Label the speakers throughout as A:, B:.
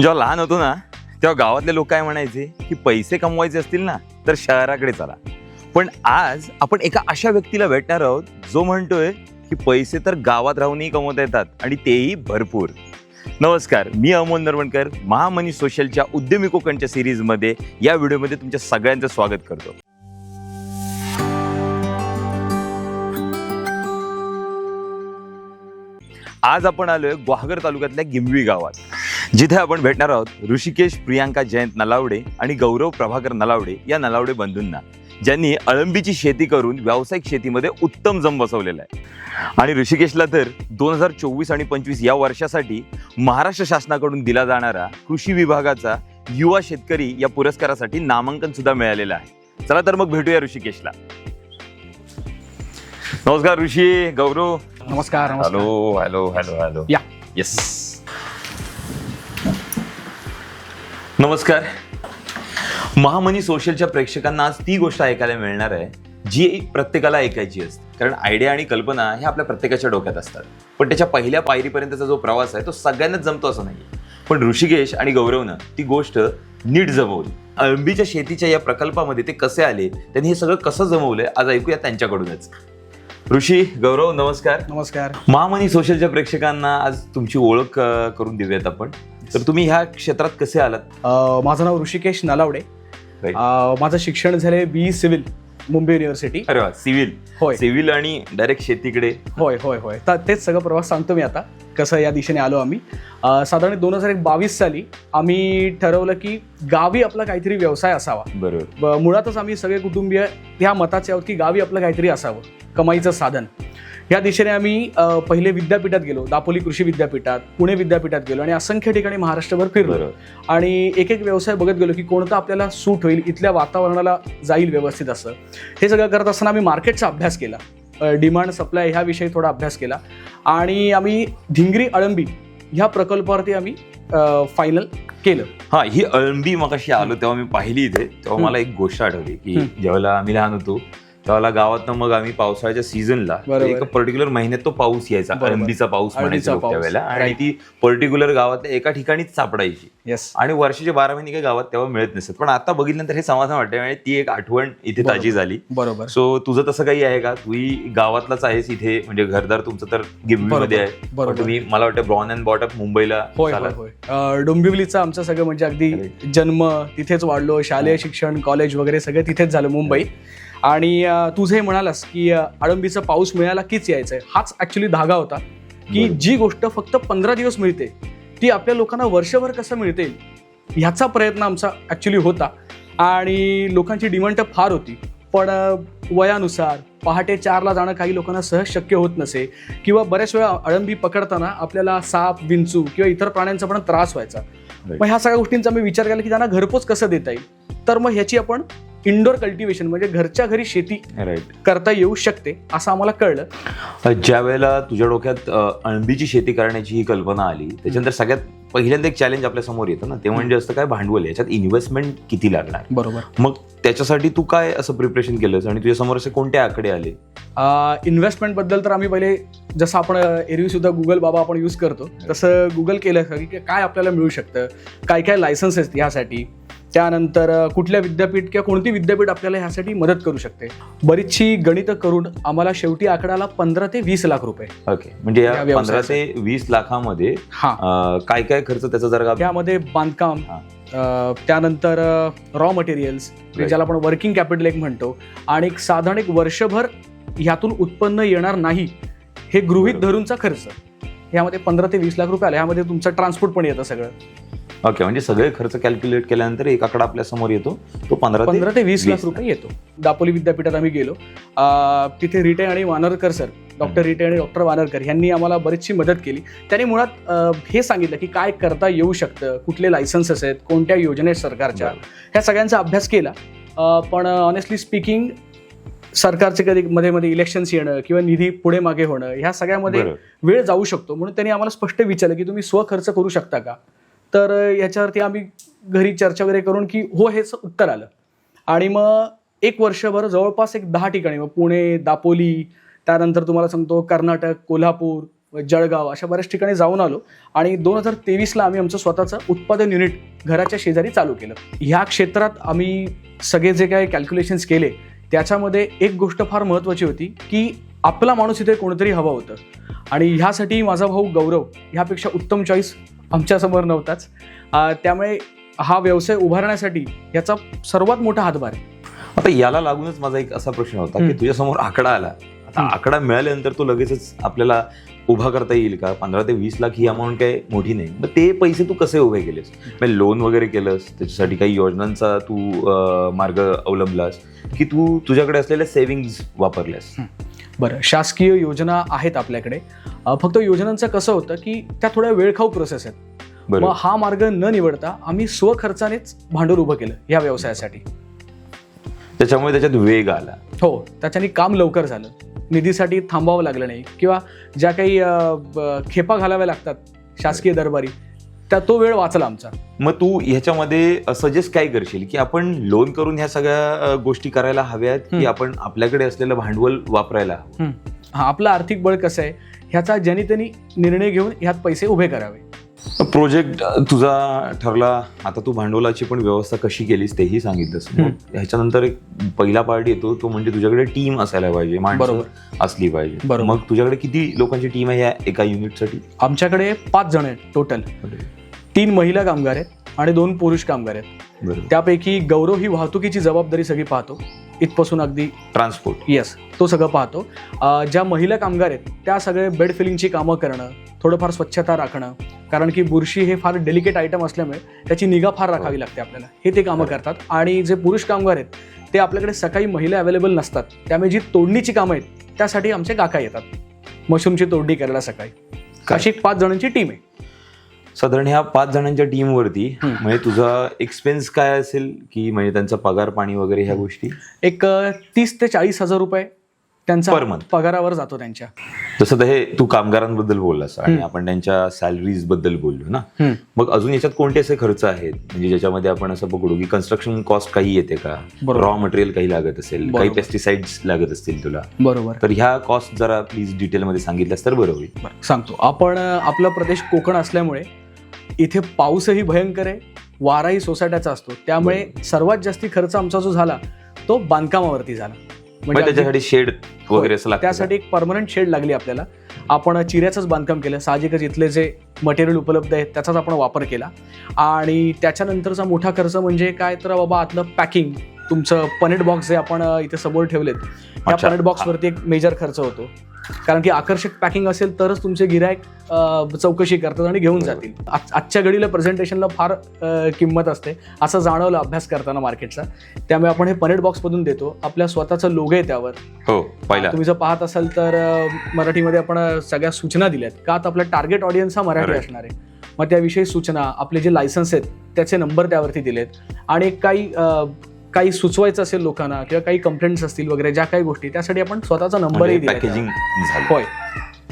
A: जेव्हा लहान होतो ना तेव्हा गावातले लोक काय म्हणायचे की पैसे कमवायचे असतील ना तर शहराकडे चला. पण आज आपण एका अशा व्यक्तीला भेटणार आहोत जो म्हणतोय की पैसे तर गावात राहूनही कमवता येतात आणि तेही भरपूर. नमस्कार मी अमोल नरवणकर महामनी सोशलच्या उद्यमी कोकणच्या सिरीजमध्ये या व्हिडिओमध्ये तुमच्या सगळ्यांचं स्वागत करतो. आज आपण आलोय ग्वाहगर तालुक्यातल्या गिंबवी गावात. जिथे आपण भेटणार आहोत ऋषिकेश प्रियांका जयंत नलावडे आणि गौरव प्रभाकर नलावडे या नलावडे बंधूंना ज्यांनी अळंबीची शेती करून व्यावसायिक शेतीमध्ये उत्तम जम बसवलेला आहे. आणि ऋषिकेशला तर दोन हजार चोवीस आणि पंचवीस या वर्षासाठी महाराष्ट्र शासनाकडून दिला जाणारा कृषी विभागाचा युवा शेतकरी या पुरस्कारासाठी नामांकन सुद्धा मिळालेलं आहे. चला तर मग भेटूया ऋषिकेशला. नमस्कार ऋषी गौरव.
B: नमस्कार
A: hello hello hello hello.
B: Yeah.
A: Yes नमस्कार. महामनी सोशलच्या प्रेक्षकांना आज ती गोष्ट ऐकायला मिळणार आहे जी प्रत्येकाला ऐकायची असते. कारण आयडिया आणि कल्पना ह्या आपल्या प्रत्येकाच्या डोक्यात असतात. पण त्याच्या पहिल्या पायरीपर्यंतचा जो प्रवास आहे तो सगळ्यांनाच जमतो असं नाही पण ऋषिकेश आणि गौरवनं ती गोष्ट नीट जमवली. अळंबीच्या शेतीच्या या प्रकल्पामध्ये ते कसे आले त्यांनी हे सगळं कसं जमवलंय आज ऐकूया त्यांच्याकडूनच. ऋषी गौरव नमस्कार.
B: नमस्कार.
A: महामनी सोशलच्या प्रेक्षकांना आज तुमची ओळख करून देऊयात आपण. तर तुम्ही ह्या क्षेत्रात कसे आलात?
B: अ, माझं नाव ऋषिकेश नलावडे.
A: Right.
B: अ, माझं शिक्षण झाले बी सिव्हिल मुंबई युनिव्हर्सिटी
A: अरे वा सिव्हिल.
B: होय.
A: सिव्हिल आणि डायरेक्ट शेतीकडे.
B: होय होय होय. तर तेच सगळं प्रवास सांगतो मी आता कसं या दिशेने आलो आम्ही. अ, साधारण दोन हजार एक बावीस साली आम्ही ठरवलं की गावी आपला काहीतरी व्यवसाय असावा.
A: बरोबर.
B: ब- मुळातच आम्ही सगळे कुटुंबीय ह्या मताचे आहोत की गावी आपलं काहीतरी असावं कमाईचं साधन. या दिशेने आम्ही पहिले विद्यापीठात गेलो दापोली कृषी विद्यापीठात पुणे विद्यापीठात गेलो आणि असंख्य ठिकाणी महाराष्ट्रभर फिरलो. आणि एक एक व्यवसाय बघत गेलो की कोणता आपल्याला सूट होईल इथल्या वातावरणाला जाईल व्यवस्थित असं. हे सगळं करत असताना आम्ही मार्केटचा अभ्यास केला. डिमांड सप्लाय ह्या विषयी थोडा अभ्यास केला. आणि आम्ही धिंगरी अळंबी ह्या प्रकल्पावरती आम्ही फायनल केलं.
A: हा ही अळंबी मग आलो तेव्हा मी पाहिली इथे. तेव्हा. मला एक गोष्ट आठवली की. ज्यावेळेला आम्ही लहान होतो त्यावेळेला गावातनं मग आम्ही पावसाळ्याच्या सीझनला. एक पर्टिक्युलर महिन्यात तो पाऊस यायचा. अळंबीचा पाऊस म्हणायचा. त्यावेळेला आणि. ती पर्टिक्युलर गावातल्या एका ठिकाणीच सापडायची. आणि वर्षाचे बारा महिने काही गावात तेव्हा मिळत नसत पण आता बघितल्यानंतर हे समाधान वाटतं आणि ती एक आठवण इथे. ताजी झाली.
B: बरोबर.
A: सो तुझं तसं काही आहे का? तूही गावातलाच आहेस इथे. म्हणजे घरदार तुमचं तर गिरवीमध्ये आहे. तुम्ही मला वाटतं ब्रॉन अँड बॉटअप मुंबईला
B: डोंबिवलीचं आमचं सगळं म्हणजे अगदी. जन्म तिथेच वाढलो. शालेय शिक्षण कॉलेज वगैरे सगळं तिथेच झालं मुंबई. आणि तुझं म्हणालास की अळंबीचा पाऊस मिळाला कीच यायचंय. हाच ऍक्च्युली धागा होता. की. जी गोष्ट फक्त पंधरा दिवस मिळते ती आपल्या लोकांना वर्षभर कसं मिळते ह्याचा प्रयत्न आमचा ऍक्च्युली होता. आणि लोकांची डिमांड तर फार होती. पण वयानुसार पहाटे चारला जाणं काही लोकांना सहज शक्य होत नसे किंवा बऱ्याच वेळा अळंबी पकडताना आपल्याला साप विंचू किंवा इतर प्राण्यांचा पण त्रास व्हायचा. मग ह्या सगळ्या गोष्टींचा मी विचार केला की त्यांना घरपोच कसं देता येईल? तर मग ह्याची आपण इंडोर कल्टिवेशन म्हणजे घरच्या घरी शेती
A: राईट
B: करता येऊ शकते असं आम्हाला कळलं.
A: ज्या वेळेला तुझ्या डोक्यात अळंबीची शेती करण्याची ही कल्पना आली त्याच्यानंतर सगळ्यात पहिल्यांदा एक चॅलेंज आपल्यासमोर येतं ना ते म्हणजे असतं काय भांडवल याच्यात इन्व्हेस्टमेंट किती लागणार?
B: बरोबर.
A: मग त्याच्यासाठी तू काय असं प्रिपरेशन केलंस आणि तुझ्या समोर असे कोणते आकडे आले?
B: इन्व्हेस्टमेंटबद्दल तर आम्ही पहिले जसं आपण एरवी सुद्धा गुगल बाबा आपण यूज करतो तसं गुगल केलं की काय आपल्याला मिळू शकतं काय काय लायसन्स आहेत ह्यासाठी त्यानंतर कुठल्या विद्यापीठ किंवा कोणती विद्यापीठ आपल्याला ह्यासाठी मदत करू शकते बरीचशी गणितं करून आम्हाला शेवटी आकडाला पंधरा ते वीस लाख रुपये
A: ओके म्हणजे
B: या
A: या पंधरा
B: व्यवसायासाठी.
A: ते वीस लाखामध्ये
B: हा
A: अ, काय काय खर्च त्याचा जर का
B: त्यामध्ये बांधकाम
A: हा.
B: अ, त्यानंतर रॉ मटेरियल्स
A: Right.
B: ज्याला आपण वर्किंग कॅपिटल एक म्हणतो आणि एक साधारण एक वर्षभर ह्यातून उत्पन्न येणार नाही हे गृहित
A: बरोबर.
B: धरूनचा खर्च ह्यामध्ये पंधरा ते वीस लाख रुपये आले. ह्यामध्ये तुमचं ट्रान्सपोर्ट पण येतं सगळं.
A: ओके म्हणजे सगळे खर्च कॅल्क्युलेट केल्यानंतर एक आकडा आपल्यासमोर येतो. तो पंधरा
B: पंधरा ते वीस लाख रुपये येतो. दापोली विद्यापीठात आम्ही गेलो. तिथे रिटे आणि वानरकर सर डॉक्टर रिटे आणि डॉक्टर वानरकर यांनी आम्हाला बरीचशी मदत केली. त्यांनी मुळात अ, हे सांगितलं की काय करता येऊ शकतं कुठले लायसन्सेस आहेत कोणत्या योजना आहेत सरकारच्या ह्या सगळ्यांचा अभ्यास केला. अ, पण ऑनेस्टली स्पीकिंग सरकारचे कधी मध्ये मध्ये इलेक्शन्स येणं किंवा निधी पुढे मागे होणं ह्या सगळ्यामध्ये. वेळ जाऊ शकतो. म्हणून त्यांनी आम्हाला स्पष्ट विचारलं की तुम्ही स्वखर्च करू शकता का? तर याच्यावरती आम्ही घरी चर्चा वगैरे करून की हो हेच उत्तर आलं. आणि मग एक वर्षभर जवळपास एक दहा ठिकाणी मग पुणे दापोली त्यानंतर तुम्हाला सांगतो कर्नाटक कोल्हापूर जळगाव अशा बऱ्याच ठिकाणी जाऊन आलो. आणि दोन हजार तेवीसला आम्ही आमचं स्वतःचं उत्पादन युनिट घराच्या शेजारी चालू केलं. ह्या क्षेत्रात आम्ही सगळे जे काही कॅल्क्युलेशन्स केले त्याच्यामध्ये एक गोष्ट फार महत्त्वाची होती की आपला माणूस इथे कोणतरी हवं होतं. आणि ह्यासाठी माझा भाऊ गौरव ह्यापेक्षा उत्तम चॉईस आमच्यासमोर नव्हताच. त्यामुळे हा व्यवसाय उभारण्यासाठी याचा सर्वात मोठा हातभार आहे.
A: आता याला लागूनच माझा एक असा प्रश्न होता की
B: हम्म.
A: तुझ्या समोर आकडा आला. आता. आकडा मिळाल्यानंतर तो लगेचच आपल्याला उभा करता येईल का? पंधरा ते वीस लाख ही अमाऊंट काही मोठी नाही. मग ते पैसे तू कसे उभे केलेस? म्हणजे लोन वगैरे केलंस त्याच्यासाठी काही योजनांचा तू मार्ग अवलंबलास की तू तुझ्याकडे असलेल्या सेव्हिंग्ज वापरल्यास?
B: बरं शासकीय योजना आहेत आपल्याकडे. फक्त योजनांचं कसं होतं की त्या थोड्या वेळखाऊ प्रोसेस आहेत. मग हा मार्ग न निवडता आम्ही स्वखर्चानेच भांडवल उभं केलं या व्यवसायासाठी.
A: त्याच्यामुळे त्याच्यात वेग आला.
B: हो त्याच्याने काम लवकर झालं. निधीसाठी थांबावं लागलं नाही. किंवा ज्या काही खेपा घालाव्या लागतात शासकीय दरबारी त्या तो वेळ वाचला आमचा.
A: मग तू ह्याच्यामध्ये सजेस्ट काय करशील? की आपण लोन करून ह्या सगळ्या गोष्टी करायला हव्यात की. आपण आपल्याकडे असलेलं भांडवल वापरायला हवं?
B: हा आपलं आर्थिक बळ कसं आहे? ह्याचा ज्यांनी त्यांनी निर्णय घेऊन ह्यात पैसे उभे करावे.
A: प्रोजेक्ट तुझा ठरला. आता तू भांडवलाची पण व्यवस्था कशी केलीस तेही सांगितलंस. ह्याच्यानंतर एक पहिला पार्ट येतो तो म्हणजे तुझ्याकडे टीम असायला पाहिजे माणसं
B: बरोबर.
A: असली पाहिजे.
B: बरोबर.
A: मग तुझ्याकडे किती लोकांची टीम आहे या एका युनिटसाठी
B: आमच्याकडे पाच जण आहेत टोटल तीन महिला कामगार आहेत आणि दोन पुरुष कामगार आहेत. त्यापैकी गौरव ही वाहतुकीची जबाबदारी सगळी पाहतो. इथपासून अगदी
A: ट्रान्सपोर्ट
B: येस तो सगळं पाहतो. ज्या महिला कामगार आहेत त्या सगळे बेड फिलिंगची कामं करणं थोडंफार स्वच्छता राखणं कारण की बुरशी हे फार डेलिकेट आयटम असल्यामुळे त्याची निगा फार राखावी लागते आपल्याला. हे ते कामं करतात. आणि जे पुरुष कामगार आहेत ते आपल्याकडे सकाळी महिला अवेलेबल नसतात. त्यामुळे जी तोडणीची कामं आहेत त्यासाठी आमचे काका येतात. मशरूमची तोडणी करायला सकाळी. अशी एक पाच जणांची टीम आहे.
A: साधारण ह्या पाच जणांच्या टीमवरती. म्हणजे तुझा एक्सपेन्स काय असेल की म्हणजे त्यांचा पगार पाणी वगैरे ह्या गोष्टी
B: एक तीस ते चाळीस हजार रुपये त्यांचा. पगारावर जातो त्यांच्या
A: जसं तर हे तू कामगारांबद्दल बोललास आणि. आपण त्यांच्या सॅलरीजबद्दल बोललो ना मग अजून याच्यात कोणते असे खर्च आहेत म्हणजे ज्याच्यामध्ये आपण असं पकडू की कन्स्ट्रक्शन कॉस्ट काही येते का. रॉ मटेरियल काही लागत असेल काही
B: बरोबर.
A: पेस्टिसाइड्स लागत असतील तुला
B: बरोबर
A: तर ह्या कॉस्ट जरा प्लीज डिटेलमध्ये सांगितल्यास तर बरं होईल
B: सांगतो आपण आपला प्रदेश कोकण असल्यामुळे इथे पाऊसही भयंकर आहे वाराही सोसाट्याचा असतो. त्यामुळे सर्वात जास्ती खर्च आमचा जो झाला तो बांधकामावरती झाला.
A: म्हणजे त्याच्यासाठी शेड वगैरे लागतं
B: त्यासाठी एक परमनंट शेड लागली आपल्याला. आपण चिऱ्याचंच बांधकाम केलं. साहजिकच इथले जे मटेरियल उपलब्ध आहे त्याचाच आपण वापर केला. आणि त्याच्यानंतरचा मोठा खर्च म्हणजे काय तर बाबा आतलं पॅकिंग तुमचं पनेट बॉक्स जे आपण इथे समोर ठेवलेत त्या. पनेट बॉक्सवरती एक मेजर खर्च होतो. कारण की आकर्षक पॅकिंग असेल तरच तुमचे गिरायक चौकशी करतात आणि घेऊन जातील. आज- आजच्या घडीला प्रेझेंटेशनला फार किंमत असते असं जाणवलं अभ्यास करताना मार्केटचा त्यामुळे आपण हे पनेट बॉक्समधून देतो. आपल्या स्वतःचं लोगो आहे त्यावर.
A: हो पहिला.
B: तुम्ही जर पाहत असाल तर मराठीमध्ये आपण सगळ्या सूचना दिल्यात. का आता आपला टार्गेट ऑडियन्स हा मराठी. असणार आहे? मग त्याविषयी सूचना आपले जे लायसन्स आहेत त्याचे नंबर त्यावरती दिलेत. आणि काही काही सुचवायचं असेल लोकांना किंवा काही कंप्लेंट्स असतील वगैरे ज्या काही गोष्टी त्यासाठी आपण स्वतःचा नंबरही
A: पॅकेजिंग झालं.
B: होय.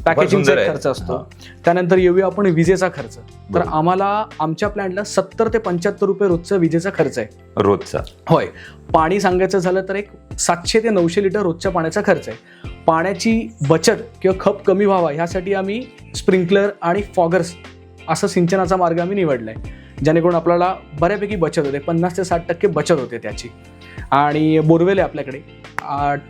B: पॅकेजिंगचा
A: आहे.
B: खर्च असतो. त्यानंतर येऊया आपण विजेचा खर्च. तर. आम्हाला आमच्या प्लॅनला सत्तर ते पंच्याहत्तर रुपये रोजचा विजेचा खर्च आहे.
A: रोजचा.
B: होय. पाणी सांगायचं झालं तर एक सातशे ते नऊशे लिटर रोजच्या पाण्याचा खर्च आहे. पाण्याची बचत किंवा खप कमी व्हावा ह्यासाठी आम्ही स्प्रिंकलर आणि फॉगर्स असं सिंचनाचा मार्ग आम्ही निवडलाय. जेणेकरून आपल्याला बऱ्यापैकी बचत होते. पन्नास ते साठ टक्के बचत होते त्याची. आणि बोरवेल आहे आपल्याकडे.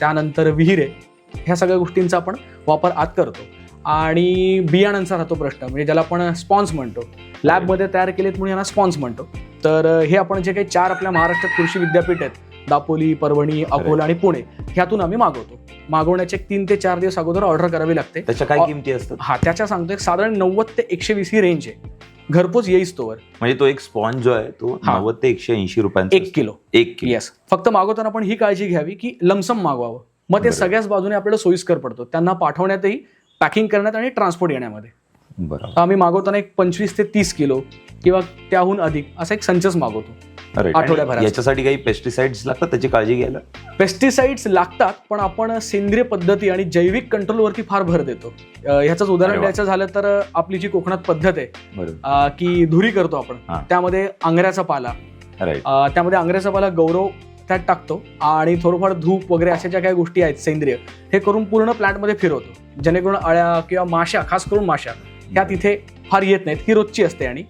B: त्यानंतर विहीर. आहे ह्या सगळ्या गोष्टींचा आपण वापर आत करतो. आणि बियाणांचा राहतो प्रश्न. म्हणजे ज्याला आपण स्पॉन्स म्हणतो. लॅबमध्ये तयार केलेत म्हणून यांना स्पॉन्स म्हणतो. तर हे आपण जे काही चार आपल्या महाराष्ट्रात कृषी विद्यापीठ आहेत. दापोली परभणी अकोला आणि पुणे. ह्यातून आम्ही मागवतो. मागवण्याचे एक तीन ते चार दिवस अगोदर ऑर्डर करावी लागते.
A: त्याच्या काय किमती असतात?
B: हा त्याच्या सांगतोय साधारण नव्वद ते एकशे वीस ही रेंज आहे. घरपोच येईस तोवर
A: म्हणजे तो एक स्पॉन्ज जो आहे तो
B: हा.
A: नव्वद ते एकशे ऐंशी रुपयांचा
B: एक
A: असतो.
B: किलो.
A: एक किलो.
B: येस फक्त मागवताना आपण ही काळजी घ्यावी की लमसम मागवावं. मग ते
A: बरोबर.
B: सगळ्याच बाजूने आपल्याला सोयीस्कर पडतो. त्यांना पाठवण्यातही पॅकिंग करण्यात आणि ट्रान्सपोर्ट येण्यामध्ये.
A: बरोबर.
B: आम्ही मागवताना एक पंचवीस ते तीस किलो किंवा त्याहून अधिक असा एक संचच मागवतो.
A: Right. आणि याच्यासाठी काही पेस्टिसाइड्स लागतात? त्याची काळजी घ्यायला?
B: पेस्टिसाइड्स लागतात पण आपण सेंद्रिय पद्धती आणि जैविक कंट्रोलवरती फार भर देतो. अं, ह्याचंच उदाहरण
A: अरे वा.
B: द्यायचं झालं तर अं, आपली जी कोकणात पद्धत आहे
A: बरोबर.
B: अं, की धुरी करतो आपण
A: हा.
B: त्यामध्ये आंगऱ्याचा पाला
A: राईट
B: अं, त्यामध्ये आंगऱ्याचा पाला गौरव त्यात टाकतो आणि थोडंफार धूप वगैरे अशा ज्या काही गोष्टी आहेत सेंद्रिय हे करून पूर्ण प्लांटमध्ये फिरवतो. जेणेकरून अळ्या किंवा माशा खास करून माशा ह्या तिथे फार येत नाहीत. ही रोजची असते आणि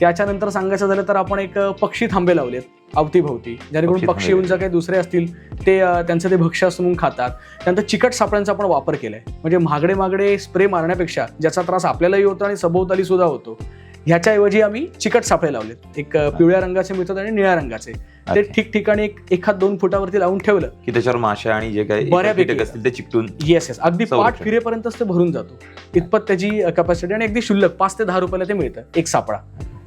B: त्याच्यानंतर सांगायचं झालं तर आपण एक पक्षी थांबे लावलेत अवतीभोवती. जेणेकरून
A: पक्षी.
B: येऊन जर काही दुसरे असतील ते त्यांचं ते भक्ष्य म्हणून खातात. त्यानंतर चिकट सापळ्यांचा आपण वापर केलाय. म्हणजे महागडे महागडे स्प्रे मारण्यापेक्षा ज्याचा त्रास आपल्यालाही होतो आणि सभोवताली सुद्धा होतो. ह्याच्याऐवजी आम्ही चिकट सापळे लावलेत. एक पिवळ्या रंगाचे मिळतात आणि निळ्या रंगाचे. ते. ठिकठिकाणी एक एखाद दोन फुटावरती लावून ठेवलं.
A: की त्याच्यावर माशा आणि जे काही
B: बऱ्यापैकी.
A: असतील ते चिकटून
B: येस येस अगदी. पाठ फिरेपर्यंतच ते भरून जातो. इतपत त्याची कॅपॅसिटी आणि अगदी शुल्लक पाच ते दहा रुपयाला ते मिळतं एक सापळा.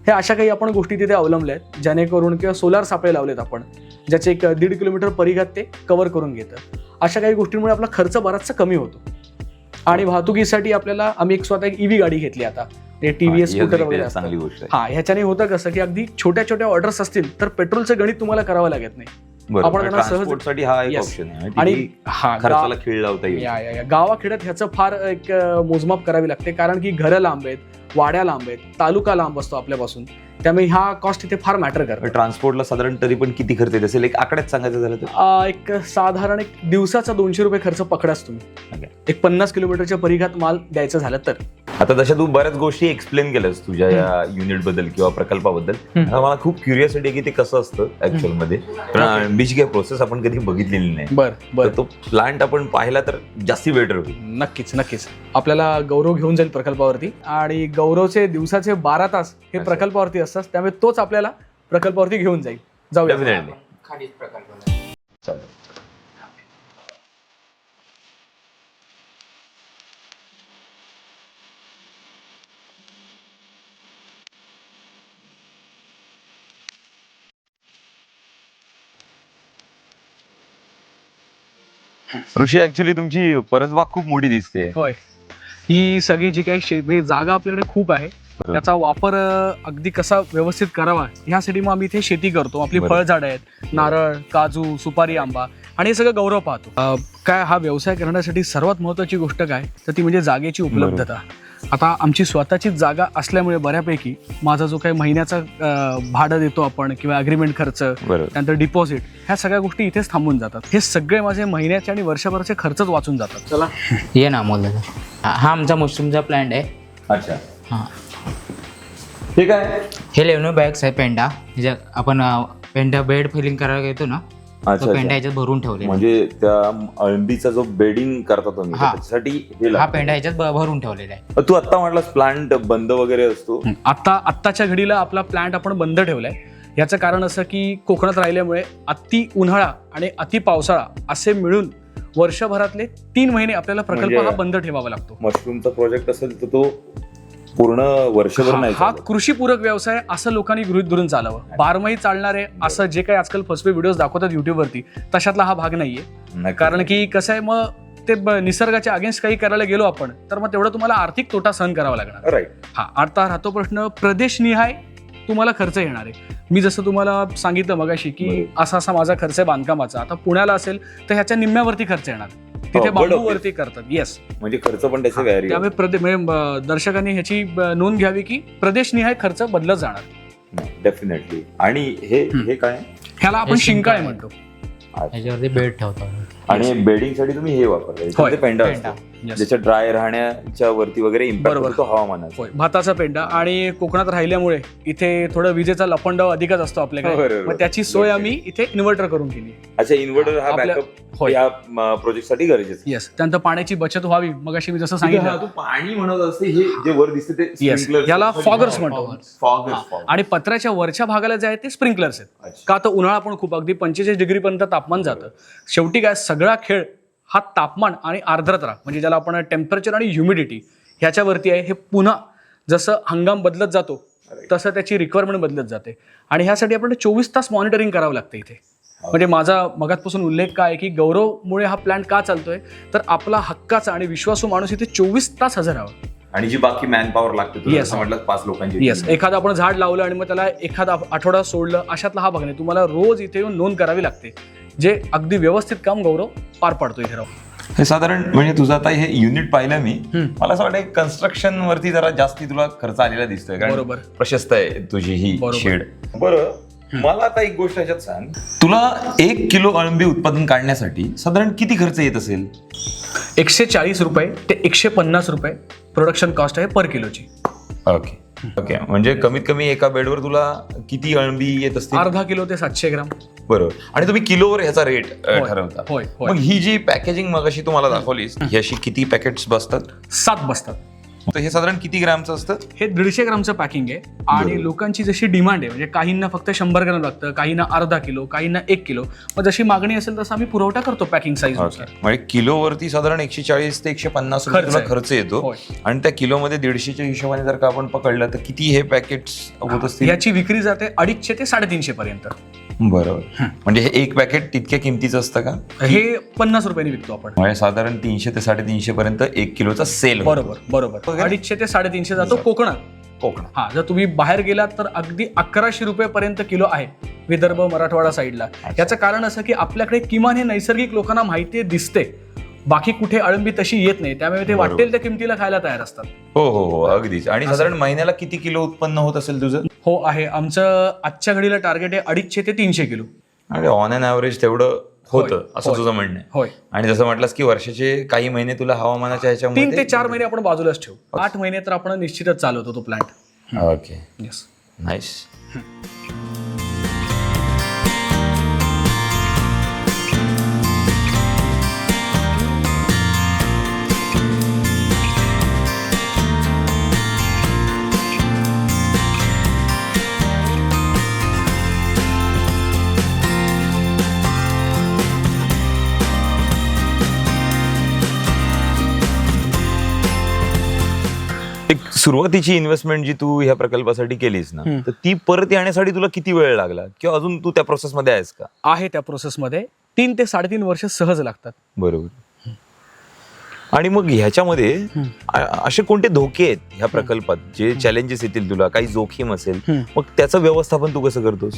B: हे अशा काही आपण गोष्टी तिथे अवलंबल्या आहेत जेणेकरून किंवा सोलार सापळे लावलेत आपण ज्याचे एक दीड किलोमीटर परिघात ते कव्हर करून घेतं. अशा काही गोष्टींमुळे आपला खर्च बराचसा कमी होतो. आणि वाहतुकीसाठी आपल्याला आम्ही एक स्वतः एक ईव्ही गाडी घेतली आता. ते टी व्ही
A: हा,
B: एस
A: ही
B: स्कूटर वगैरे
A: चांगली गोष्ट
B: हा ह्याच्याने होतं कसं की अगदी छोट्या छोट्या ऑर्डर्स असतील तर पेट्रोलचं गणित तुम्हाला करावं लागत नाही. आपण त्यांना सहज-
A: हा एक. ऑप्शन आहे.
B: आणि हा
A: खर्चाला खीळ लावता येईल.
B: गावाखेड्यात ह्याचं फार एक मोजमाप करावी लागते कारण की घरं लांब आहेत वाड्या लांब आहेत तालुका लांब असतो आपल्यापासून. त्यामुळे ह्या कॉस्ट इथे फार मॅटर करतात.
A: ट्रान्सपोर्टला साधारण तरी पण किती खर्च येत असेल? एक आकड्यात सांगायचं झालं तर?
B: एक साधारण एक दिवसाचा दोनशे रुपये खर्च पकडाच तुम्ही. एक पन्नास किलोमीटरच्या परिघात माल द्यायचा झाला तर.
A: आता तशा तू बऱ्याच गोष्टी एक्सप्लेन केल्यास तुझ्या या युनिटबद्दल किंवा प्रकल्पाबद्दल. आता मला खूप क्युरियोसिटी आहे की ते कसं असतं ऍक्च्युअलमध्ये. कारण अळंबीची काही प्रोसेस आपण कधी बघितलेली नाही.
B: बर बर.
A: तर तो प्लांट आपण पाहिला तर जास्ती बेटर होईल.
B: नक्कीच नक्कीच. आपल्याला गौरव घेऊन जाईल प्रकल्पावरती. आणि गौरवचे दिवसाचे बारा तास हे. प्रकल्पावरती असतात. त्यामुळे तोच आपल्याला प्रकल्पावरती घेऊन जाईल. जाऊया.
A: डेफिनेटली
C: खालीच प्रकल्प.
A: ऋषी ऍक्च्युली तुमची परसबाग खूप मोठी दिसते.
B: होय. ही सगळी जी काही शे- म्हणजे जागा आपल्याकडे खूप आहे. त्याचा वापर अ, अगदी कसा व्यवस्थित करावा ह्यासाठी मग आम्ही इथे शेती करतो. आपली
A: बरोबर.
B: फळझाडं आहेत नारळ काजू सुपारी आंबा आणि हे सगळं गौरव पाहतो. अ, काय हा व्यवसाय करण्यासाठी सर्वात महत्वाची गोष्ट काय? तर ती म्हणजे जागेची उपलब्धता. आता आमची स्वतःची जागा असल्यामुळे बऱ्यापैकी माझा जो काही महिन्याचा भाडं देतो आपण किंवा अग्रीमेंट खर्च त्यानंतर डिपॉझिट ह्या सगळ्या गोष्टी इथेच थांबून जातात. हे सगळे माझे महिन्याचे आणि वर्षभराचे खर्चच वाचून जातात. चला.
C: ये ना अमोल दादा हा आमचा मशरूमचा प्लांट आहे.
A: अच्छा.
C: हां.
A: ठीक आहे.
C: हे लेवनो बॅग्स आहे पेंडा. ह्याच्यात आपण पेंडा बेड फिलिंग करायला घेतो ना
A: अच्छा
C: तो पेंडा
A: अच्छा.
C: ह्याच्यात भरून ठेवले
A: म्हणजे त्या अळंबीचा जो बेडिंग करता तुम्ही
C: हा.
A: त्याच्यासाठी हे
C: हा
A: लागतं.
C: पेंडा ह्याच्यात भरून ठेवलेला आहे
A: तू आता म्हटलास प्लांट बंद वगैरे असतो
B: आता आत्ताच्या घडीला आपला प्लांट आपण बंद ठेवलाय याचं कारण असं की कोकणात राहिल्यामुळे अति उन्हाळा आणि अति पावसाळा असे मिळून वर्षभरातले तीन महिने आपल्याला प्रकल्प
A: म्हणजे-
B: हा बंद ठेवावा लागतो
A: मशरूमचा प्रोजेक्ट असेल तर तो पूर्ण वर्षभर नाही
B: हा
A: चालत.
B: कृषीपूरक व्यवसाय असं लोकांनी गृहित धरून चालावं बारमाही चालणारे असं जे काही आजकाल फसवे व्हिडिओज दाखवतात युट्यूबवरती तशातला हा भाग नाहीये. कारण की कसं आहे मग ते ब- निसर्गाच्या अगेन्स्ट काही करायला गेलो आपण तर मग तेवढं तुम्हाला आर्थिक तोटा सहन करावा लागणार
A: राईट
B: हा आता राहतो प्रश्न प्रदेशनिहाय तुम्हाला खर्च येणार आहे. मी जसं तुम्हाला सांगितलं मगाशी की. असा असा माझा खर्च आहे बांधकामाचा. आता पुण्याला असेल तर ह्याच्या निम्म्यावरती खर्च येणार. तिथे
A: हो.
B: बांबूवरती करतात. येस
A: म्हणजे खर्च पण त्याचे
B: त्यामुळे प्रदे म्हणजे, दर्शकांनी ह्याची अं, नोंद घ्यावी की प्रदेशनिहाय खर्च बदलत जाणार.
A: डेफिनेटली आणि हे
B: हम्म.
A: हे काय?
B: ह्याला आपण
C: हे
B: शिंकाळे
C: शिंकाळे.
B: म्हणतो.
C: ह्याच्यावरती बेड ठेवतो
A: आणि पेंडिंगसाठी तुम्ही हे वापरता.
B: होय,
A: पेंडा
C: पेंडा.
A: असतो. ज्याच्या ड्राय राहण्याच्या वरती वगैरे इम्पॅक्ट
B: बरोबर.
A: होतो हवामानाचा
B: होय भाताचा पेंडा आणि कोकणात राहिल्यामुळे इथे थोडं विजेचा लपंडाव अधिकच असतो आपल्याकडे
A: बरोबर.
B: मग त्याची सोय आम्ही इथे इन्व्हर्टर करून केली
A: अच्छा इन्व्हर्टर हा
B: आपल्या-
A: बॅकअप
B: होय
A: या प्रोजेक्टसाठी गरजेचं आहे.
B: येस त्यानंतर पाण्याची बचत व्हावी मग अशी मी जसं
A: हा,
B: सांगितलं
A: तू पाणी म्हणत असते हे जे वर दिसते ते
B: Yes.
A: sprinklers.
B: याला foggers
A: हा,
B: म्हणतो.
C: foggers.
B: हा. आणि पत्र्याच्या वरच्या भागाला जे आहे ते स्प्रिंकलर्स आहेत
A: अच्छा.
B: का तर उन्हाळा पण खूप अगदी पंचेचाळीस डिग्रीपर्यंत तापमान जातं शेवटी काय सगळा खेळ हा तापमान आणि आर्द्रता म्हणजे ज्याला आपण टेम्परेचर आणि ह्युमिडिटी ह्याच्यावरती आहे हे पुन्हा जसं हंगाम बदलत जातो तसं त्याची रिक्वायरमेंट बदलत जाते. आणि ह्यासाठी आपल्याला चोवीस तास मॉनिटरिंग करावं लागतं इथे. म्हणजे माझा मगातपासून उल्लेख काय आहे की गौरवमुळे हा प्लॅन का चालतोय? तर आपला हक्काचा आणि विश्वासू माणूस इथे चोवीस तास हजर हवा
A: आणि जी बाकी मॅन पॉवर लागते. जसं म्हटलं पाच लोकांची
B: येस एखादं आपण झाड लावलं आणि मग त्याला एखादा आठवडा सोडलं अशातला हा भाग नाही. तुम्हाला रोज इथे येऊन नोंद करावी लागते. जे अगदी व्यवस्थित काम गौरव पार पाडतो इथे राहून
A: हे साधारण म्हणजे तुझं आता हे युनिट पाहिलं मी.
B: हम्म.
A: मला असं वाटतं कन्स्ट्रक्शन वरती जरा जास्ती तुला खर्च आलेला दिसतोय.
B: बरोबर.
A: प्रशस्त आहे तुझी ही. शेड बरं मला आता एक गोष्ट याच्यात सांग. तुला एक किलो अळंबी उत्पादन काढण्यासाठी साधारण किती खर्च येत असेल?
B: एकशे चाळीस रुपये ते एकशे पन्नास रुपये प्रोडक्शन कॉस्ट आहे पर किलोची
A: ओके ओके म्हणजे कमीत कमी एका बेडवर तुला किती अळंबी येत असतील?
B: अर्धा किलो ते सातशे ग्राम.
A: बरोबर. आणि तुम्ही किलोवर ह्याचा रेट ठरवता.
B: होय, होय.
A: मग ही जी पॅकेजिंग मग अशी तुम्हाला दाखवलीस ही अशी किती पॅकेट्स बसतात?
B: सात बसतात.
A: तर हे साधारण किती ग्रॅमचं असतं?
B: हे दीडशे ग्रामचं पॅकिंग आहे. आणि. लोकांची जशी डिमांड आहे म्हणजे काहींना फक्त शंभर ग्राम लागतं काहींना अर्धा किलो काहींना एक किलो. मग जशी मागणी असेल तसं आम्ही पुरवठा करतो पॅकिंग साईज
A: म्हणजे किलोवरती साधारण एकशे चाळीस ते एकशे पन्नास रुपये
B: खर्च
A: तुला
B: आहे.
A: खर्च येतो. आणि त्या किलोमध्ये दीडशेच्या हिशोबाने जर का आपण पकडलं तर किती हे पॅकेट्स होत असतील?
B: याची विक्री जाते अडीचशे ते साडेतीनशे पर्यंत.
A: बरोबर. म्हणजे हे एक पॅकेट तितक्या किमतीचं असतं का?
B: हे पन्नास रुपयांनी विकतो आपण.
A: म्हणजे साधारण तीनशे ते साडेतीनशे पर्यंत एक किलोचा सेल
B: बरोबर बरोबर? अडीचशे ते साडेतीनशे जातो कोकणात.
A: कोकण
B: हा जर तुम्ही बाहेर गेलात तर अगदी अकराशे रुपये पर्यंत किलो आहे विदर्भ मराठवाडा साईडला. याचं कारण असं की आपल्याकडे किमान हे नैसर्गिक लोकांना माहिती दिसते. बाकी कुठे अळंबी तशी येत नाही त्यामुळे ते. वाटेल त्या किमतीला खायला तयार असतात.
A: हो हो हो अगदीच. आणि साधारण महिन्याला किती किलो उत्पन्न होत असेल तुझं?
B: हो आहे. आमचं आजच्या घडीला टार्गेट आहे अडीचशे ते तीनशे किलो.
A: आणि ऑन अन ॲव्हरेज तेवढं होतं असं. तुझं म्हणणं
B: होय.
A: आणि जसं म्हटलंस की वर्षाचे काही महिने तुला हवामानाच्या ह्याच्यामध्ये
B: तीन ते चार महिने आपण बाजूलाच ठेवू. आठ महिने तर आपण निश्चितच चालवतो तो प्लांट
A: ओके.
B: येस
A: नाईस एक सुरुवातीची इन्व्हेस्टमेंट जी तू ह्या प्रकल्पासाठी केलीस ना. तर ती परत येण्यासाठी तुला किती वेळ लागला? किंवा अजून तू त्या प्रोसेसमध्ये आहेस का?
B: आहे त्या प्रोसेसमध्ये तीन ते साडेतीन वर्ष सहज लागतात.
A: बरोबर. आणि मग ह्याच्यामध्ये असे कोणते धोके आहेत ह्या प्रकल्पात जे चॅलेंजेस येतील तुला? काही जोखीम असेल. मग त्याचं व्यवस्थापन तू कसं करतोस?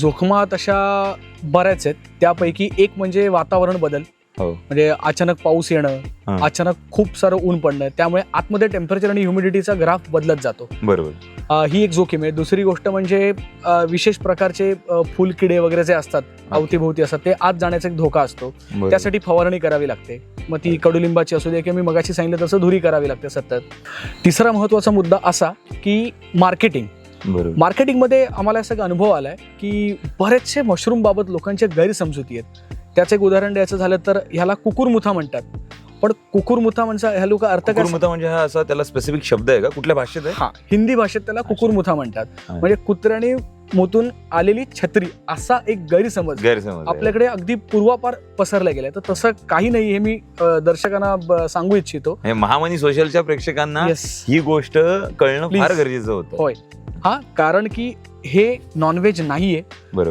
B: जोखमा तशा बऱ्याच आहेत. त्यापैकी एक म्हणजे वातावरण बदल.
A: हो.
B: म्हणजे अचानक पाऊस येणं
A: हा.
B: अचानक खूप सारं ऊन पडणं त्यामुळे आतमध्ये टेम्परेचर आणि ह्युमिडिटीचा ग्राफ बदलत जातो.
A: बरोबर.
B: अ, ही एक जोखीम आहे. दुसरी गोष्ट म्हणजे अ, विशेष प्रकारचे अ, फुलकिडे वगैरे जे असतात अवतीभोवती असतात ते आत जाण्याचा एक धोका असतो.
A: बरोबर.
B: त्यासाठी फवारणी करावी लागते. मग ती कडुलिंबाची असू दे किंवा मी मगाशी सांगितलं तसं धुरी करावी लागते सतत. तिसरा महत्त्वाचा मुद्दा असा की मार्केटिंग
A: बरोबर.
B: मार्केटिंगमध्ये आम्हाला असा एक अनुभव आलाय की बरेचसे मशरूम बाबत लोकांच्या गैरसमजुती आहेत. त्याचं एक उदाहरण द्यायचं झालं तर ह्याला कुकुरमुथा म्हणतात. पण कुकुरमुथा म्हणजे ह्या लोक अर्थ काय
A: कुकुरमुथा म्हणजे हा असा त्याला स्पेसिफिक शब्द आहे का? कुठल्या भाषेत आहे?
B: हा हिंदी भाषेत त्याला कुकुरमुथा म्हणतात.
A: हा.
B: म्हणजे कुत्र्याने मुतून आलेली छत्री असा एक गैरसमज.
A: गैरसमज आहे.
B: आपल्याकडे अगदी पूर्वापार पसरला गेलाय. तर तसं काही नाही हे मी अ, दर्शकांना ब- सांगू इच्छितो.
A: हे महामनी सोशलच्या प्रेक्षकांना
B: येस
A: ही गोष्ट कळणं
B: Please.
A: फार गरजेचं होतं.
B: होय. हा कारण की हे नॉनव्हेज नाहीये.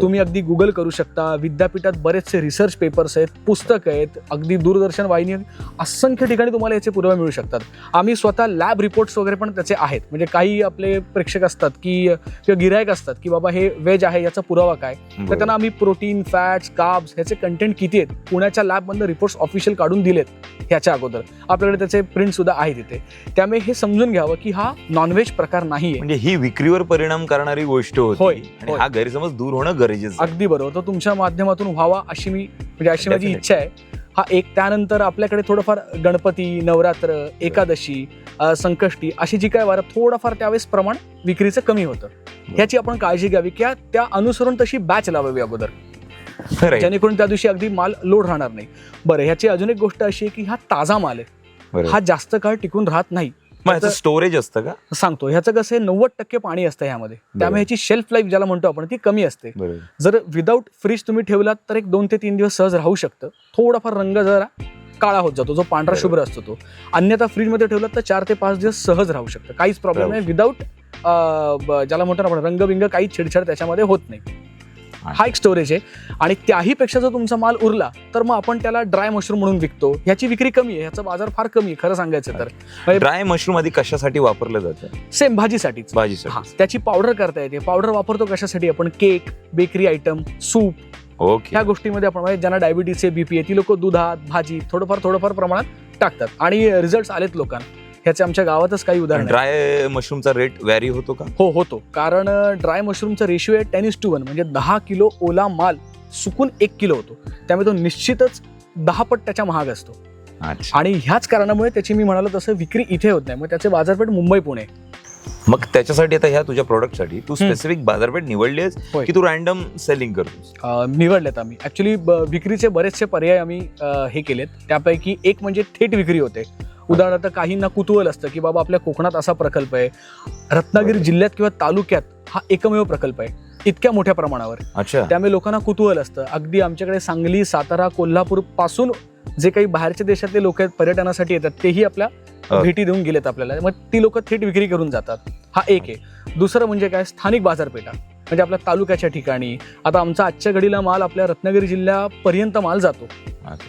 B: तुम्ही अगदी गुगल करू शकता. विद्यापीठात बरेचसे रिसर्च पेपर्स आहेत पुस्तक आहेत अगदी दूरदर्शन वाहिनी असंख्य ठिकाणी तुम्हाला याचे पुरावे मिळू शकतात. आम्ही स्वतः लॅब रिपोर्ट्स वगैरे पण त्याचे आहेत. म्हणजे काही आपले प्रेक्षक असतात की किंवा गिरायक असतात की बाबा हे व्हेज आहे याचा पुरावा काय? तर. त्यांना आम्ही प्रोटीन फॅट्स कार्ब्स ह्याचे कंटेंट किती आहेत? पुण्याच्या लॅबमधनं रिपोर्ट्स ऑफिशियल काढून दिलेत ह्याच्या अगोदर. आपल्याकडे त्याचे प्रिंट सुद्धा आहेत तिथे त्यामुळे हे समजून घ्यावं की हा नॉनव्हेज प्रकार नाहीये.
A: म्हणजे ही विक्रीवर परिणाम करणारी गोष्ट होती
B: होय,
A: आणि
B: होय.
A: हा गैरसमज दूर होणं गरजेचं आहे.
B: अगदी बरोबर तो तुमच्या माध्यमातून व्हावा अशी मी म्हणजे अशी माझी
A: Definitely.
B: इच्छा आहे हा एक त्यानंतर आपल्याकडे थोडंफार गणपती नवरात्र एकादशी अ, संकष्टी अशी जी काय वारं थोडंफार त्यावेळेस प्रमाण विक्रीचं कमी होतं ह्याची आपण काळजी घ्यावी किंवा त्या अनुसरून तशी बॅच लावावी अगोदर
A: खरं आहे.
B: जेणेकरून त्या दिवशी अगदी माल लोड राहणार नाही बरं ह्याची अजून एक गोष्ट अशी आहे की हा ताजा माल आहे
A: बरोबर.
B: हा जास्त काळ टिकून राहत नाही
A: मग ह्याचं स्टोरेज असतं का?
B: सांगतो. ह्याचं कसं आहे नव्वद टक्के पाणी असतं ह्यामध्ये. त्यामुळे ह्याची शेल्फ लाईफ ज्याला म्हणतो आपण ती कमी असते.
A: बरोबर.
B: जर विदाऊट फ्रीज तुम्ही ठेवलात तर एक दोन ते तीन दिवस सहज राहू शकतं. थोडाफार रंग जरा काळा होत जातो जो पांढरा
A: बरोबर.
B: शुभ्र असतो तो. अन्यथा फ्रीजमध्ये ठेवलात तर चार ते पाच दिवस सहज राहू शकतं. काहीच प्रॉब्लेम नाही. विदाऊट ज्याला म्हणतो ना आपण रंगबिंग काही छेडछाड त्याच्यामध्ये होत नाही. हा एक स्टोरेज आहे. आणि त्याही पेक्षा जर तुमचा माल उरला तर मग आपण त्याला ड्राय मशरूम म्हणून विकतो. ह्याची विक्री कमी आहे ह्याचा बाजार फार कमी आहे खरं सांगायचं तर.
A: ड्राय मशरूम आधी कशासाठी वापरलं जातं?
B: सेम भाजीसाठीच. हा
A: भाजीसाठी
B: त्याची पावडर करता येते. पावडर वापरतो कशासाठी? आपण cake bakery item soup
A: okay
B: ह्या गोष्टीमध्ये आपण म्हणजे ज्यांना डायबिटीस आहे बीपी आहे ती लोक दुधात भाजी थोडंफार थोडंफार प्रमाणात टाकतात. आणि रिझल्ट आलेत लोकांना. ह्याचे आमच्या गावातच काही उदाहरण
A: ड्राय मशरूमचा रेट व्हॅरी होतो का?
B: हो होतो. कारण ड्राय मशरूमचा रेशिओ आहे टेन इस टू वन म्हणजे दहा किलो ओला माल सुकून एक किलो होतो. त्यामुळे तो निश्चितच दहा पट त्याच्या महाग असतो. आणि ह्याच कारणामुळे त्याची मी म्हणालो तसं विक्री इथे होत नाही. मग त्याचे बाजारपेठ मुंबई पुणे.
A: मग त्याच्यासाठी आता ह्या तुझ्या प्रोडक्टसाठी तू. स्पेसिफिक बाजारपेठ निवडली आहेस. की तू रॅन्डम सेलिंग करतोस?
B: अं, निवडलेत आम्ही. ऍक्च्युली विक्रीचे बरेचसे पर्याय आम्ही हे केलेत. त्यापैकी एक म्हणजे थेट विक्री होते. उदाहरणार्थ काहींना कुतूहल असतं की बाबा आपल्या कोकणात असा प्रकल्प आहे. रत्नागिरी. जिल्ह्यात किंवा तालुक्यात हा एकमेव प्रकल्प आहे. इतक्या मोठ्या प्रमाणावर.
A: अच्छा.
B: त्यामुळे लोकांना कुतूहल असतं. अगदी आमच्याकडे सांगली सातारा कोल्हापूरपासून जे काही बाहेरच्या देशातले लोक आहेत पर्यटनासाठी येतात तेही आपल्या
A: अ.
B: भेटी देऊन गेलेत आपल्याला. मग ती लोक थेट विक्री करून जातात. हा एक आहे. दुसरं म्हणजे काय? स्थानिक बाजारपेठा. म्हणजे आपल्या तालुक्याच्या ठिकाणी. आता आमचा आजच्या घडीला माल आपल्या रत्नागिरी जिल्ह्यापर्यंत माल जातो.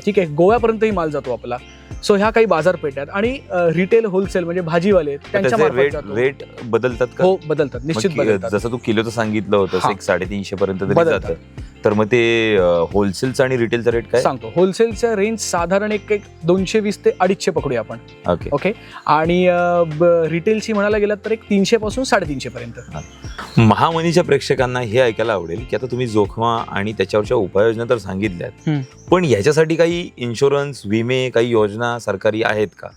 B: ठीक आहे? गोव्यापर्यंतही माल जातो आपला. सो ह्या काही बाजारपेठा आहेत आणि रिटेल होलसेल म्हणजे भाजीवाले त्यांच्या
A: रेट रेट बदलतात
B: हो बदलतात. निश्चित बदलतात.
A: जसं तू किलोचं सांगितलं होतं. एक साडेतीनशे पर्यंत तरी मग ते होलसेलचं आणि रिटेलचा रेट काय?
B: सांगतो. होलसेलच्या रेंज साधारण एक एक दोनशे वीस ते अडीचशे पकडूया आपण.
A: ओके
B: ओके आणि रिटेलची म्हणायला गेलात तर एक तीनशे पासून साडेतीनशे पर्यंत.
A: महामनीच्या प्रेक्षकांना हे ऐकायला आवडेल की आता तुम्ही जोखमा आणि त्याच्यावरच्या उपाययोजना तर सांगितल्यात. पण याच्यासाठी काही इन्शुरन्स विमे काही योजना सरकारी आहेत का?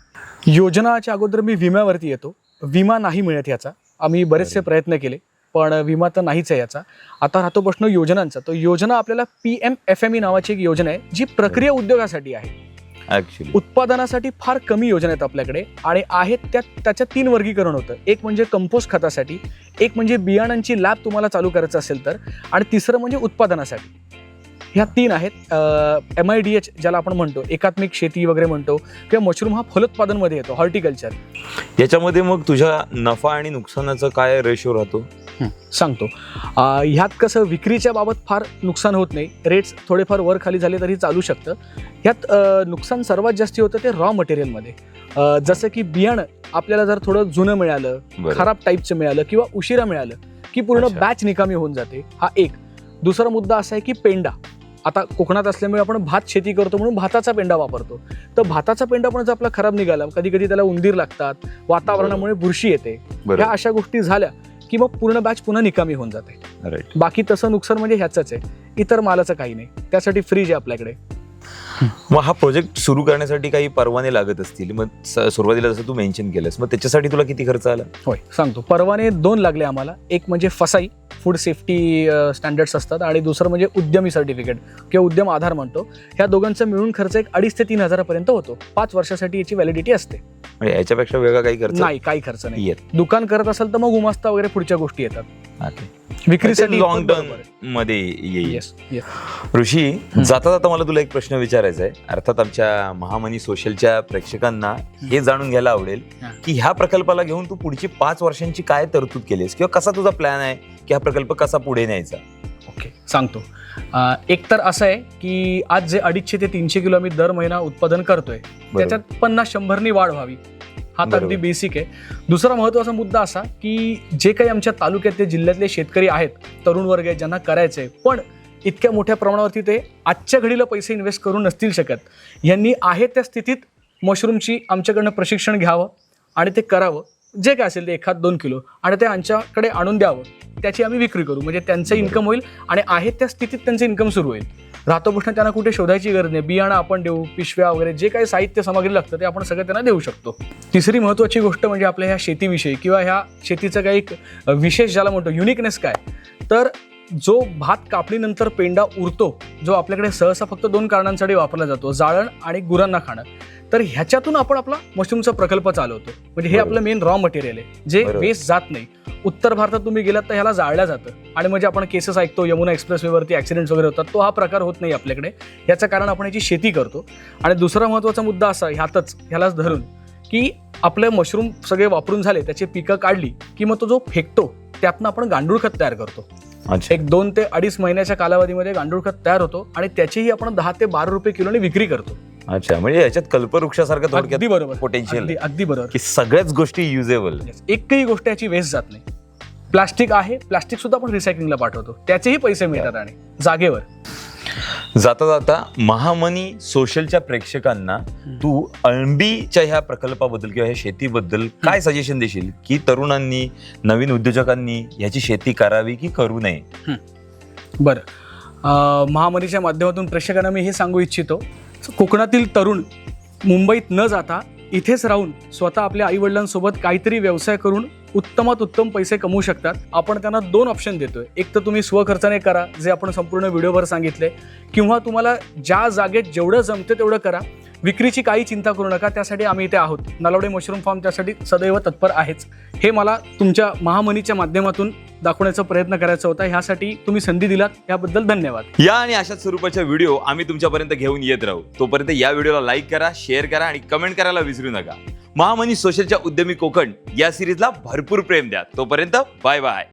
B: योजनाच्या अगोदर मी विम्यावरती येतो. विमा नाही मिळत याचा. आम्ही बरेचसे
A: बरं.
B: प्रयत्न केले. पण विमा तर नाहीच आहे याचा. आता राहतो प्रश्न योजनांचा. तो योजना आपल्याला P M F M E नावाची एक योजना आहे जी प्रक्रिया उद्योगासाठी आहे.
A: ऍक्च्युली
B: उत्पादनासाठी फार कमी योजना आहेत आपल्याकडे आणि आहेत त्या त्याच्या तीन वर्गीकरण होतं. एक म्हणजे कंपोस्ट खतासाठी एक म्हणजे बियाणांची लॅब तुम्हाला चालू करायचं असेल तर आणि तिसरं म्हणजे उत्पादनासाठी. ह्या तीन आहेत. एम आय डी एच ज्याला आपण म्हणतो एकात्मिक शेती वगैरे म्हणतो किंवा मशरूम हा फलोत्पादनमध्ये येतो हॉर्टिकल्चर.
A: याच्यामध्ये मग तुझ्या नफा आणि नुकसानाचं काय रेशो राहतो?
B: सांगतो. ह्यात कसं विक्रीच्या बाबत फार नुकसान होत नाही. रेट्स थोडेफार वर खाली झाले तरी चालू शकतं. ह्यात नुकसान सर्वात जास्ती होतं ते रॉ मटेरियलमध्ये जसं की बियाणं आपल्याला जर थोडं जुनं मिळालं. खराब टाईपचं मिळालं किंवा उशिरा मिळालं की पूर्ण. बॅच निकामी होऊन जाते हा एक. दुसरा मुद्दा असा आहे की पेंडा आता कोकणात असल्यामुळे आपण भात शेती करतो म्हणून भाताचा पेंडा वापरतो. तर भाताचा पेंडा पण जर आपला खराब निघाला कधी कधी त्याला उंदीर लागतात वातावरणामुळे बुरशी येते ह्या अशा गोष्टी झाल्या की मग पूर्ण बॅच पुन्हा निकामी होऊन जाते. बाकी तसं नुकसान म्हणजे ह्याच आहे. इतर मालाचं काही नाही. त्यासाठी फ्रीज आहे आपल्याकडे.
A: मग हा प्रोजेक्ट सुरू करण्यासाठी काही परवाने लागत असतील? मग सुरुवातीला जसं तू मेन्शन केलंस मग त्याच्यासाठी तुला किती खर्च आला?
B: होय सांगतो. परवाने दोन लागले आम्हाला. एक म्हणजे फसाई फूड सेफ्टी स्टँडर्ड्स असतात आणि दुसरं म्हणजे उद्यमी सर्टिफिकेट किंवा उद्यम आधार म्हणतो. ह्या दोघांचा मिळून खर्च एक अडीच ते तीन हजारापर्यंत होतो. पाच वर्षासाठी याची व्हॅलिडिटी असते.
A: म्हणजे याच्यापेक्षा वेगळा काही खर्च?
B: नाही काही खर्च नाही. दुकान करत असेल तर मग उमास्ता वगैरे पुढच्या गोष्टी येतात. विक्रीसाठी
A: लॉंग टर्ममध्ये येईल. ऋषी जाता जाता मला तुला एक प्रश्न विचारायचा आहे. अर्थात आमच्या महामनी सोशलच्या प्रेक्षकांना हे जाणून घ्यायला आवडेल. की ह्या प्रकल्पाला घेऊन तू पुढची पाच वर्षांची काय तरतूद केलीस? किंवा कसा तुझा प्लॅन आहे की हा प्रकल्प कसा पुढे न्यायचा?
B: ओके सांगतो. एक तर असं आहे की आज जे अडीचशे ते तीनशे किलो आम्ही दर महिना उत्पादन करतोय त्याच्यात पन्नास शंभरनी वाढ व्हावी. हा तर अगदी. बेसिक आहे. दुसरा महत्त्वाचा मुद्दा असा की जे काही आमच्या तालुक्यातले जिल्ह्यातले शेतकरी आहेत तरुण वर्ग आहेत ज्यांना करायचंय पण इतक्या मोठ्या प्रमाणावरती ते आजच्या घडीला पैसे इन्व्हेस्ट करू नसतील शकत. यांनी आहे त्या स्थितीत मशरूमची आमच्याकडनं प्रशिक्षण घ्यावं आणि ते करावं. जे काय असेल ते एखाद दोन किलो आणि ते आमच्याकडे आणून द्यावं. त्याची आम्ही विक्री करू. म्हणजे त्यांचं. इन्कम होईल आणि आहे त्या स्थितीत त्यांचं इन्कम सुरू होईल. राहतो प्रश्न त्यांना कुठे शोधायची गरज नाही. बियाणं आपण देऊ पिशव्या वगैरे जे काही साहित्य सामग्री लागतं ते आपण सगळं त्यांना देऊ शकतो. तिसरी महत्त्वाची गोष्ट म्हणजे आपल्या ह्या शेतीविषयी किंवा ह्या शेतीचं काही एक विशेष ज्याला म्हणतो युनिकनेस काय? तर जो भात कापणीनंतर पेंडा उरतो जो आपल्याकडे सहसा फक्त दोन कारणांसाठी वापरला जातो जाळण आणि गुरांना खाणं. तर ह्याच्यातून आपण आपला मशरूमचा प्रकल्प चालवतो. म्हणजे हे. आपलं मेन रॉ मटेरियल आहे जे. वेस्ट जात नाही. उत्तर भारतात तुम्ही गेलात तर ह्याला जाळल्या जातं. आणि म्हणजे आपण केसेस ऐकतो यमुना एक्सप्रेसवेवरती ॲक्सिडेंट्स वगैरे होतात तो हा प्रकार होत नाही आपल्याकडे. याचं कारण आपण याची शेती करतो. आणि दुसरा महत्त्वाचा मुद्दा असा ह्यातच ह्यालाच धरून की आपले मशरूम सगळे वापरून झाले त्याची पिकं काढली की मग तो जो फेकतो त्यातनं आपण गांडूळ खत तयार करतो.
A: अच्छा.
B: एक दोन ते अडीच महिन्याच्या कालावधीमध्ये गांडूळ खत तयार होतो आणि त्याचीही आपण दहा ते बारा रुपये किलोने विक्री करतो.
A: अच्छा म्हणजे याच्यात कल्पवृक्षासारखं थोडक्यात
B: अगदी बरोबर.
A: potential
B: अगदी अगदी बरोबर.
A: की सगळ्याच गोष्टी युजेबल
B: Yes. एकही गोष्ट याची वेस्ट जात नाही. प्लास्टिक आहे प्लास्टिक सुद्धा आपण रिसायकलिंगला पाठवतो. त्याचेही पैसे मिळतात आणि जागेवर.
A: जाता जाता महामनी सोशलच्या प्रेक्षकांना तू अळंबीच्या ह्या प्रकल्पाबद्दल किंवा ह्या शेतीबद्दल काय सजेशन देशील? की तरुणांनी नवीन उद्योजकांनी ह्याची शेती करावी की करू नये?
B: बरं. महामनीच्या माध्यमातून प्रेक्षकांना मी हे सांगू इच्छितो. कोकणातील तरुण मुंबईत न जाता इथेच राहून स्वतः आपल्या आईवडिलांसोबत काहीतरी व्यवसाय करून उत्तमात उत्तम पैसे कमवू शकतात. आपण त्यांना दोन ऑप्शन देतोय. एक तर तुम्ही स्वखर्चाने करा जे आपण संपूर्ण व्हिडिओभर सांगितले किंवा तुम्हाला ज्या जागेत जेवढं जमते तेवढं करा. विक्रीची काही चिंता करू नका त्यासाठी आम्ही इथे आहोत. नलावडे मशरूम फार्म त्यासाठी सदैव तत्पर आहेच. हे मला तुमच्या महामनीच्या माध्यमातून दाखवण्याचा प्रयत्न करायचा होता. ह्यासाठी तुम्ही संधी दिलात याबद्दल धन्यवाद.
A: या आणि अशाच स्वरूपाच्या व्हिडिओ आम्ही तुमच्यापर्यंत घेऊन येत राहू. तोपर्यंत या व्हिडिओला लाईक करा शेअर करा आणि कमेंट करायला विसरू नका. महामनी सोशलच्या उद्यमी कोकण या सिरीजला भरपूर प्रेम द्या. तोपर्यंत बाय बाय